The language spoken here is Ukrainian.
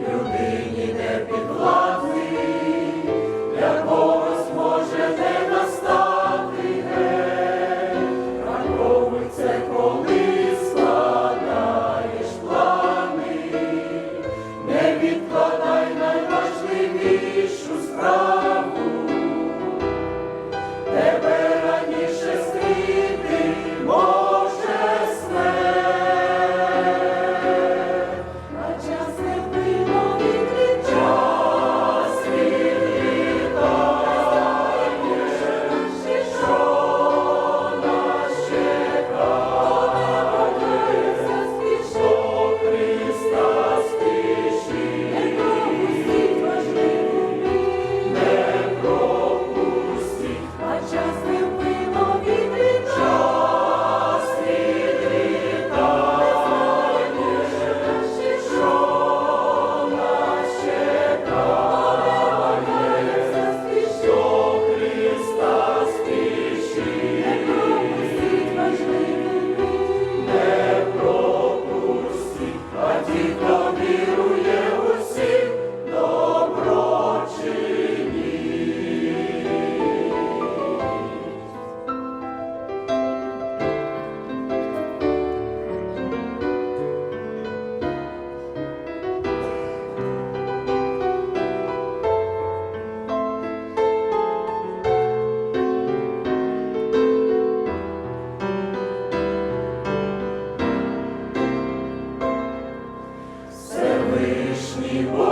людині не підвладний, для когось може не настати геть, раковий коли складаєш плани, не відкладай найважливішу справу. you